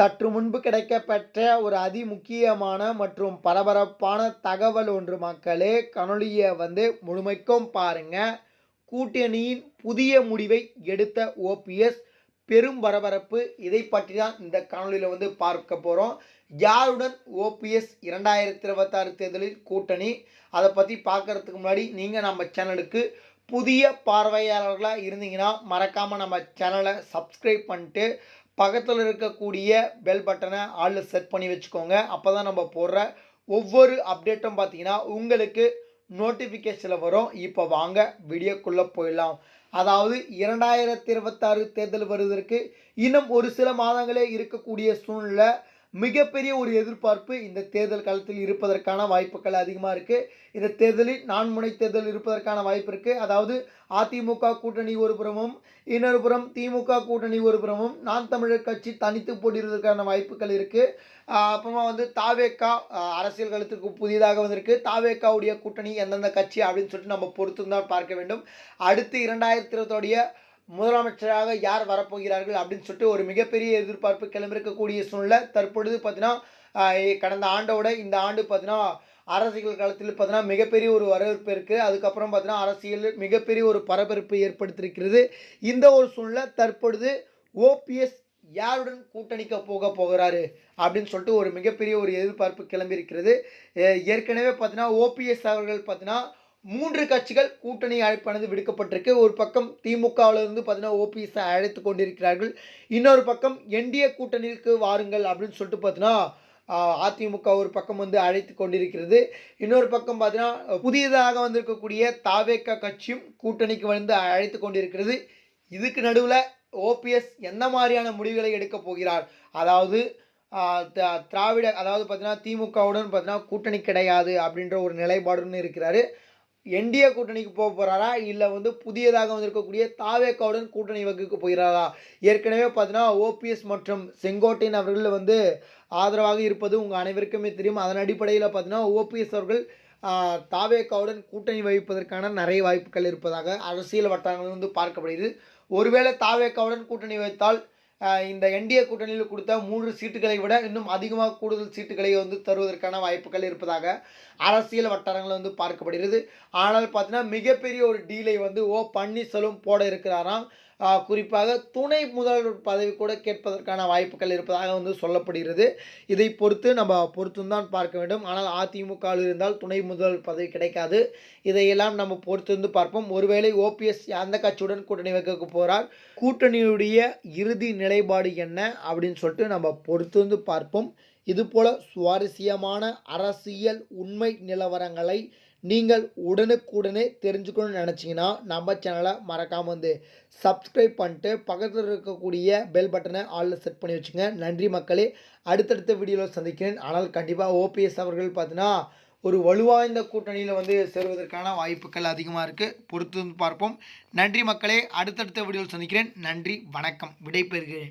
சற்று முன்பு கிடைக்கப்பெற்ற ஒரு அதிமுக்கியமான மற்றும் பரபரப்பான தகவல் ஒன்று மக்களே கணொலியை வந்து முழுமைக்கும் பாருங்க. கூட்டணியின் புதிய முடிவை எடுத்த ஓபிஎஸ் பெரும் பரபரப்பு. இதை பற்றி தான் இந்த கணொலியில் வந்து பார்க்க போகிறோம் யாருடன் ஓபிஎஸ் இரண்டாயிரத்தி இருபத்தாறு தேர்தலில் கூட்டணி? அதை பற்றி பார்க்கறதுக்கு முன்னாடி நீங்கள் நம்ம சேனலுக்கு புதிய பார்வையாளர்களாக இருந்தீங்கன்னா மறக்காமல் நம்ம சேனலை சப்ஸ்கிரைப் பண்ணிட்டு பக்கத்தில் இருக்கக்கூடிய பெல் பட்டனை ஆளில் செட் பண்ணி வச்சுக்கோங்க. அப்போ தான் நம்ம போடுற ஒவ்வொரு அப்டேட்டும் பார்த்தீங்கன்னா உங்களுக்கு நோட்டிஃபிகேஷனில் வரும். இப்போ வாங்க வீடியோக்குள்ளே போயிடலாம். அதாவது இரண்டாயிரத்தி இருபத்தாறு தேர்தல் வருவதற்கு இன்னும் ஒரு சில மாதங்களே இருக்கக்கூடிய சூழ்நிலை மிகப்பெரிய ஒரு எதிர்பார்ப்பு இந்த தேர்தல் காலத்தில் இருப்பதற்கான வாய்ப்புகள் அதிகமாக இருக்குது இந்த தேர்தலில் நான்முனை தேர்தல் இருப்பதற்கான வாய்ப்பு இருக்குது அதாவது அதிமுக கூட்டணி ஒரு புறமும் இன்னொரு புறம் திமுக கூட்டணி ஒரு புறமும் நான் தமிழர் கட்சி தனித்து போட்டிடுவதற்கான வாய்ப்புகள் இருக்குது அப்புறமா வந்து தாவேக்கா அரசியல் களத்துக்கு புதிதாக வந்திருக்கு. தாவேக்காவுடைய கூட்டணி எந்தெந்த கட்சி அப்படின்னு சொல்லிட்டு நம்ம பொறுத்து தான் பார்க்க வேண்டும். அடுத்து இரண்டாயிரத்தி இருபத்தோடைய முதலமைச்சராக யார் வரப்போகிறார்கள் அப்படின்னு சொல்லிட்டு ஒரு மிகப்பெரிய எதிர்பார்ப்பு கிளம்பிருக்கக்கூடிய சூழ்நிலை. தற்பொழுது பார்த்தீங்கன்னா கடந்த ஆண்டோட இந்த ஆண்டு பார்த்தீங்கன்னா அரசியல் காலத்தில் பார்த்தீங்கன்னா மிகப்பெரிய ஒரு வரவேற்பு இருக்குது அதுக்கப்புறம் பார்த்தீங்கன்னா அரசியல் மிகப்பெரிய ஒரு பரபரப்பு ஏற்படுத்தியிருக்கிறது. இந்த ஒரு சூழ்நிலை தற்பொழுது ஓபிஎஸ் யாருடன் கூட்டணிக்க போக போகிறாரு அப்படின்னு சொல்லிட்டு ஒரு மிகப்பெரிய ஒரு எதிர்பார்ப்பு கிளம்பியிருக்கிறது. ஏற்கனவே பார்த்தீங்கன்னா ஓபிஎஸ் அவர்கள் பார்த்தீங்கன்னா மூன்று கட்சிகள் கூட்டணி அழைப்பானது விடுக்கப்பட்டிருக்கு. ஒரு பக்கம் திமுகவிலிருந்து பார்த்தீங்கன்னா ஓபிஎஸ்ஸை அழைத்து கொண்டிருக்கிறார்கள். இன்னொரு பக்கம் என்டிஏ கூட்டணிக்கு வாருங்கள் அப்படின்னு சொல்லிட்டு பார்த்தீங்கன்னா அதிமுக ஒரு பக்கம் வந்து அழைத்து கொண்டிருக்கிறது. இன்னொரு பக்கம் பார்த்தீங்கன்னா புதியதாக வந்திருக்கக்கூடிய தாவேக்கா கட்சியும் கூட்டணிக்கு வந்து அழைத்து கொண்டிருக்கிறது. இதுக்கு நடுவில் ஓபிஎஸ் எந்த மாதிரியான முடிவுகளை எடுக்கப் போகிறார்? அதாவது திராவிட அதாவது பார்த்தீங்கன்னா திமுகவுடன் பார்த்தீங்கன்னா கூட்டணி கிடையாது அப்படின்ற ஒரு நிலைப்பாடுன்னு இருக்கிறாரு. என்டிஏ கூட்டணிக்கு போக போகிறாரா இல்லை வந்து புதியதாக வந்திருக்கக்கூடிய தாவேக்காவுடன் கூட்டணி வகுக்க போகிறாரா? ஏற்கனவே பார்த்தீங்கன்னா ஓபிஎஸ் மற்றும் செங்கோட்டையன் அவர்கள் வந்து ஆதரவாக இருப்பது உங்கள் அனைவருக்குமே தெரியும். அதன் அடிப்படையில் பார்த்தீங்கன்னா ஓபிஎஸ் அவர்கள் தாவேக்காவுடன் கூட்டணி வகிப்பதற்கான நிறைய வாய்ப்புகள் இருப்பதாக அரசியல் வட்டாரங்கள் வந்து பார்க்கப்படுகிறது. ஒருவேளை தாவேக்காவுடன் கூட்டணி வைத்தால் இந்த என்டிஏ கூட்டணியில் கொடுத்த மூன்று சீட்டுகளை விட இன்னும் அதிகமாக கூடுதல் சீட்டுகளை வந்து தருவதற்கான வாய்ப்புகள் இருப்பதாக அரசியல் வட்டாரங்கள் வந்து பார்க்கப்படுகிறது. ஆனால் பார்த்தீங்கன்னா மிகப்பெரிய ஒரு டீலை வந்து ஓ பன்னீர்செல்வம் போட இருக்கிறாராம். குறிப்பாக துணை முதல்வர் பதவி கூட கேட்பதற்கான வாய்ப்புகள் இருப்பதாக வந்து சொல்லப்படுகிறது. இதை பொறுத்து நம்ம பொறுத்துந்தான் பார்க்க வேண்டும். ஆனால் அதிமுகவில் இருந்தால் துணை முதல்வர் பதவி கிடைக்காது. இதையெல்லாம் நம்ம பொறுத்து வந்து பார்ப்போம். ஒருவேளை ஓபிஎஸ் அந்த கட்சியுடன் கூட்டணி வைக்க போகிறார் கூட்டணியுடைய இறுதி நிலைப்பாடு என்ன அப்படின்னு சொல்லிட்டு நம்ம பொறுத்து வந்து பார்ப்போம். இதுபோல் சுவாரஸ்யமான அரசியல் உண்மை நிலவரங்களை நீங்கள் உடனுக்குடனே தெரிஞ்சுக்கணும்னு நினச்சிங்கன்னா நம்ம சேனலை மறக்காமல் வந்து சப்ஸ்கிரைப் பண்ணிட்டு பக்கத்தில் இருக்கக்கூடிய பெல் பட்டனை ஆளில் செட் பண்ணி வச்சுங்க. நன்றி மக்களே. அடுத்தடுத்த வீடியோவில் சந்திக்கிறேன். ஆனால் கண்டிப்பாக ஓபிஎஸ் அவர்கள் பார்த்தீங்கன்னா ஒரு வலுவாய்ந்த கூட்டணியில் வந்து சேருவதற்கான வாய்ப்புகள் அதிகமாக இருக்குது பொறுத்து பார்ப்போம். நன்றி மக்களே. அடுத்தடுத்த வீடியோவில் சந்திக்கிறேன். நன்றி. வணக்கம். விடைபெறுகிறேன்.